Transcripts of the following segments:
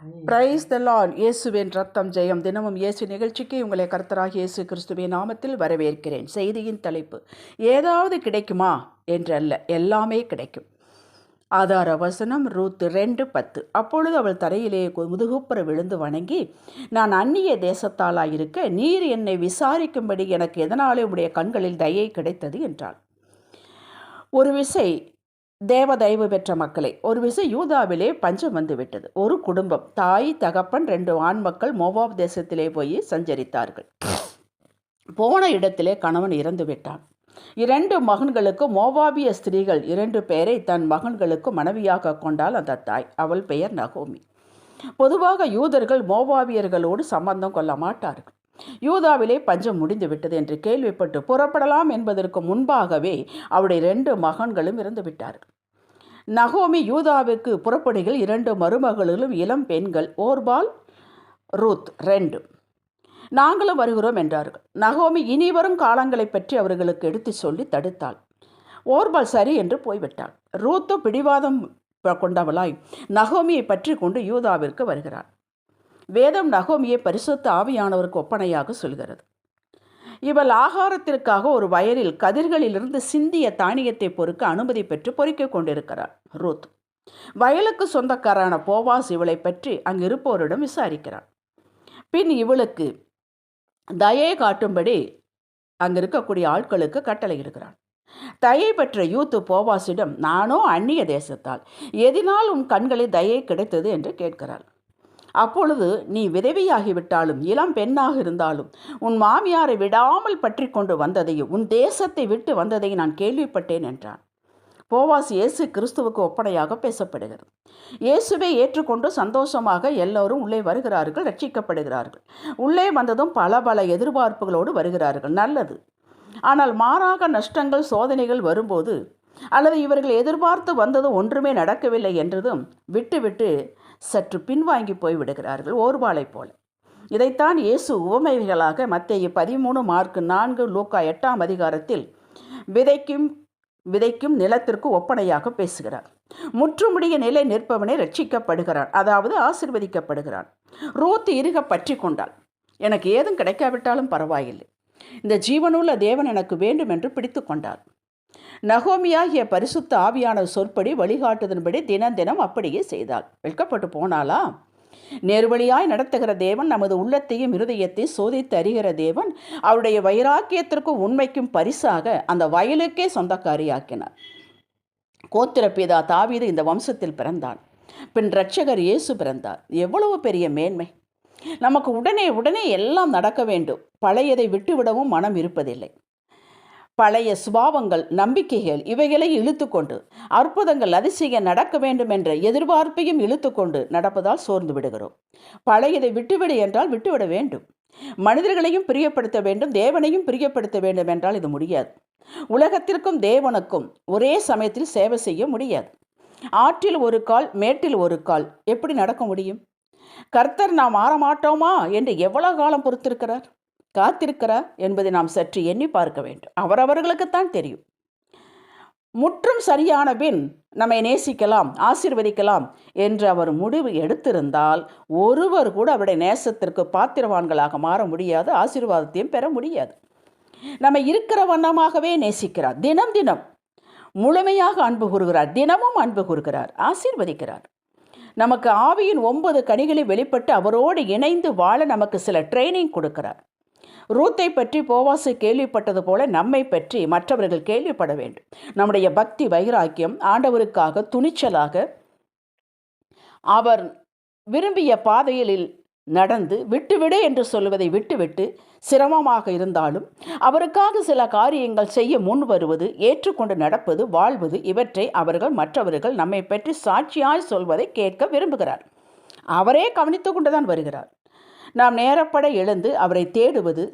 Praise the Lord இயேசுவின் ரத்தம் ஜெயம். தினமும் இயேசு நிகழ்ச்சிக்கு உங்களை கர்த்தராக இயேசு கிறிஸ்துவின் நாமத்தில் வரவேற்கிறேன். செய்தியின் தலைப்பு ஏதாவது கிடைக்குமா? என்றல்ல. எல்லாமே கிடைக்கும். ஆதார வசனம் ரூத் ரெண்டு பத்து. அப்பொழுது அவள் தரையிலே முதுகுப்புற விழுந்து வணங்கி நான் அந்நிய தேசத்தாளாயிருக்க நீர் என்னை விசாரிக்கும்படி எனக்கு எதனாலே உடைய கண்களில் தயை கிடைத்தது? என்றாள். ஒரு விசை தேவதயவு பெற்ற மக்களை ஒரு விசை யூதாவிலே பஞ்சம் வந்துவிட்டது. ஒரு குடும்பம் தாய் தகப்பன் ரெண்டு ஆண் மக்கள் மோவாப் தேசத்திலே போய் சஞ்சரித்தார்கள். போன இடத்திலே கணவன் இறந்து விட்டான். இரண்டு மகன்களுக்கு மோவாபிய ஸ்திரீகள் இரண்டு பேரை தன் மகன்களுக்கு மனைவியாக கொண்டால் அந்த தாய். அவள் பெயர் நகோமி. பொதுவாக யூதர்கள் மோவாபியர்களோடு சம்பந்தம் கொள்ள மாட்டார்கள். யூதாவிலே பஞ்சம் முடிந்து விட்டது என்று கேள்விப்பட்டு புறப்படலாம் என்பதற்கு முன்பாகவே அவருடைய ரெண்டு மகன்களும் இறந்துவிட்டார் நகோமி யூதாவுக்கு புறப்படுகையில் இரண்டு மருமகளும் இளம் பெண்கள் ஓர்பால் ரூத் ரெண்டு. நாங்களும் வருகிறோம் என்றார்கள். நகோமி இனி வரும் காலங்களைப் பற்றி அவர்களுக்கு எடுத்து சொல்லி தடுத்தாள். ஓர்பால் சரி என்று போய்விட்டாள். ரூத்து பிடிவாதம் கொண்டவளாய் நகோமியை பற்றி கொண்டு யூதாவிற்கு வருகிறாள். வேதம் நகோமியை பரிசுத்த ஆவியானவருக்கு ஒப்பனையாக சொல்கிறது. இவள் ஆகாரத்திற்காக ஒரு வயலில் கதிர்களிலிருந்து சிந்திய தானியத்தை பொறுக்க அனுமதி பெற்று பொறுக்கிக் கொண்டிருக்கிறார் ரூத். வயலுக்கு சொந்தக்காரான போவாஸ் இவளை பற்றி அங்கு இருப்போரிடம் விசாரிக்கிறார் பின் இவளுக்கு தயை காட்டும்படி அங்கு இருக்கக்கூடிய ஆட்களுக்கு கட்டளையிடுகிறான் தயை பெற்ற யூத்து போவாசிடம் நானோ அந்நிய தேசத்தால் எதினால் உன் கண்களில் தயை கிடைத்தது? என்று கேட்கிறாள். அப்பொழுது நீ விதவியாகிவிட்டாலும் இளம் பெண்ணாக இருந்தாலும் உன் மாமியாரை விடாமல் பற்றி கொண்டு வந்ததையும் உன் தேசத்தை விட்டு வந்ததையும் நான் கேள்விப்பட்டேன் என்றான். போவாஸ் இயேசு கிறிஸ்துவுக்கு ஒப்பனையாக பேசப்படுகிறது. இயேசுவை ஏற்றுக்கொண்டு சந்தோஷமாக எல்லோரும் உள்ளே வருகிறார்கள் ரட்சிக்கப்படுகிறார்கள். உள்ளே வந்ததும் பல பல எதிர்பார்ப்புகளோடு வருகிறார்கள். நல்லது. ஆனால் மாறாக நஷ்டங்கள் சோதனைகள் வரும்போது அல்லது இவர்கள் எதிர்பார்த்து வந்ததும் ஒன்றுமே நடக்கவில்லை என்றதும் விட்டுவிட்டு சற்று பின்வாங்கி போய்விடுகிறார்கள் ஓர்வாளைப் போல. இதைத்தான் இயேசு உவமைகளாக மத்திய பதிமூணு மார்க் நான்கு லூக்கா எட்டாம் அதிகாரத்தில் விதைக்கும் விதைக்கும் நிலத்திற்கு ஒப்பனையாக பேசுகிறார். முற்றுமுடிய நிலை நிற்பவனே ரட்சிக்கப்படுகிறான் அதாவது ஆசிர்வதிக்கப்படுகிறான். ரூத் இருக பற்றி கொண்டாள். எனக்கு ஏதும் கிடைக்காவிட்டாலும் பரவாயில்லை. இந்த ஜீவனுள்ள தேவன் எனக்கு வேண்டும் என்று பிடித்து கொண்டாள் நகோமியாகிய பரிசுத்த ஆவியான சொற்படி வழிகாட்டுதன்படி தினம் தினம் அப்படியே செய்தாள். வெட்கப்பட்டு போனாளா? நேர்வழியாய் நடத்துகிற தேவன் நமது உள்ளத்தையும் இருதயத்தை சோதித்து அறிகிற தேவன் அவருடைய வைராக்கியத்திற்கும் உண்மைக்கும் பரிசாக அந்த வயலுக்கே சொந்தக்காரியாக்கினார். கோத்திரப்பிதா தாவீது இந்த வம்சத்தில் பிறந்தான் பின் இரட்சகர் இயேசு பிறந்தார். எவ்வளவு பெரிய மேன்மை. நமக்கு உடனே உடனே எல்லாம் நடக்க வேண்டும். பழையதை விட்டுவிடவும் மனம் இருப்பதில்லை. பழைய சுபாவங்கள் நம்பிக்கைகள் இவைகளை இழுத்துக்கொண்டு அற்புதங்கள் அதிசயம் நடக்க வேண்டும் என்ற எதிர்பார்ப்பையும் இழுத்துக்கொண்டு நடப்பதால் சோர்ந்து விடுகிறோம். பழையதை விட்டுவிடு என்றால் விட்டுவிட வேண்டும். மனிதர்களையும் பிரியப்படுத்த வேண்டும் தேவனையும் பிரியப்படுத்த வேண்டும் என்றால் இது முடியாது. உலகத்திற்கும் தேவனுக்கும் ஒரே சமயத்தில் சேவை செய்ய முடியாது. ஆற்றில் ஒரு கால் மேட்டில் ஒரு கால் எப்படி நடக்க முடியும்? கர்த்தர் நாம் மாறமாட்டோமா என்று எவ்வளவு காலம் பொறுத்திருக்கிறார்? காத்திருக்கிறார் என்பதை நாம் சற்று எண்ணி பார்க்க வேண்டும். அவரவர்களுக்குத்தான் தெரியும். முற்றும் சரியான பின் நம்மை நேசிக்கலாம் ஆசிர்வதிக்கலாம் என்று அவர் முடிவு எடுத்திருந்தால் ஒருவர் கூட அவருடைய நேசத்திற்கு பாத்திரவான்களாக மாற முடியாது ஆசீர்வாதத்தையும் பெற முடியாது. நம்ம இருக்கிற வண்ணமாகவே நேசிக்கிறார். தினம் தினம் முழுமையாக அன்பு கூறுகிறார். தினமும் அன்பு கூறுகிறார். ஆசீர்வதிக்கிறார். நமக்கு ஆவியின் ஒன்பது கனிகளை வெளிப்பட்டு அவரோடு இணைந்து வாழ நமக்கு சில ட்ரைனிங் கொடுக்கிறார். ரூத்தை பற்றி போவாசு கேள்விப்பட்டது போல நம்மை பற்றி மற்றவர்கள் கேள்விப்பட வேண்டும். நம்முடைய பக்தி வைராக்கியம் ஆண்டவருக்காக துணிச்சலாக அவர் விரும்பிய பாதையில் நடந்து விட்டுவிடு என்று சொல்வதை விட்டுவிட்டு சிரமமாக இருந்தாலும் அவருக்காக சில காரியங்கள் செய்ய முன் வருவது ஏற்றுக்கொண்டு நடப்பது வாழ்வது இவற்றை அவர்கள் மற்றவர்கள் நம்மை பற்றி சாட்சியாய் சொல்வதை கேட்க விரும்புகிறார். அவரே கவனித்து கொண்டுதான் வருகிறார். நாம் நேரப்பட எழுந்து அவரை தேடுவது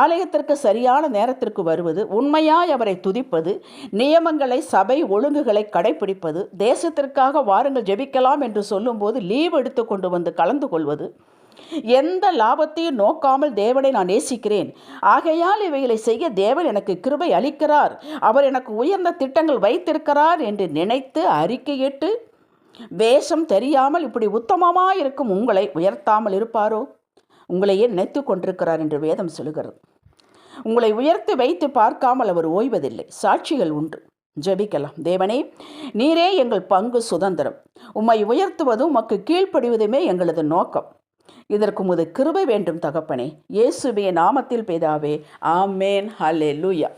ஆலயத்திற்கு சரியான நேரத்திற்கு வருவது உண்மையாய் அவரை துதிப்பது நியமங்களை சபை ஒழுங்குகளை கடைபிடிப்பது தேசத்திற்காக வாருங்கள் ஜெபிக்கலாம் என்று சொல்லும்போது லீவ் எடுத்து கொண்டு வந்து கலந்து கொள்வது எந்த லாபத்தையும் நோக்காமல் தேவனை நான் நேசிக்கிறேன். ஆகையால் இவைகளை செய்ய தேவன் எனக்கு கிருபை அளிக்கிறார். அவர் எனக்கு உயர்ந்த திட்டங்கள் வைத்திருக்கிறார் என்று நினைத்து அறிக்கையிட்டு வேஷம் தெரியாமல் இப்படி உத்தமமாக இருக்கும் உங்களை உயர்த்தாமல் இருப்பாரோ? உங்களையே நினைத்து கொண்டிருக்கிறார் என்று வேதம் சொல்கிறது உங்களை உயர்த்தி வைத்து பார்க்காமல் அவர் ஓய்வதில்லை. சாட்சிகள் உண்டு ஜெபிக்கலாம். தேவனே நீரே எங்கள் பங்கு சுதந்திரம். உம்மை உயர்த்துவதும் உமக்கு கீழ்ப்படிவதுமே எங்களது நோக்கம். இதற்கு உமது கிருபை வேண்டும் தகப்பனே. இயேசுவே நாமத்தில் பேதாவே. ஆமேன். ஹலே லூயா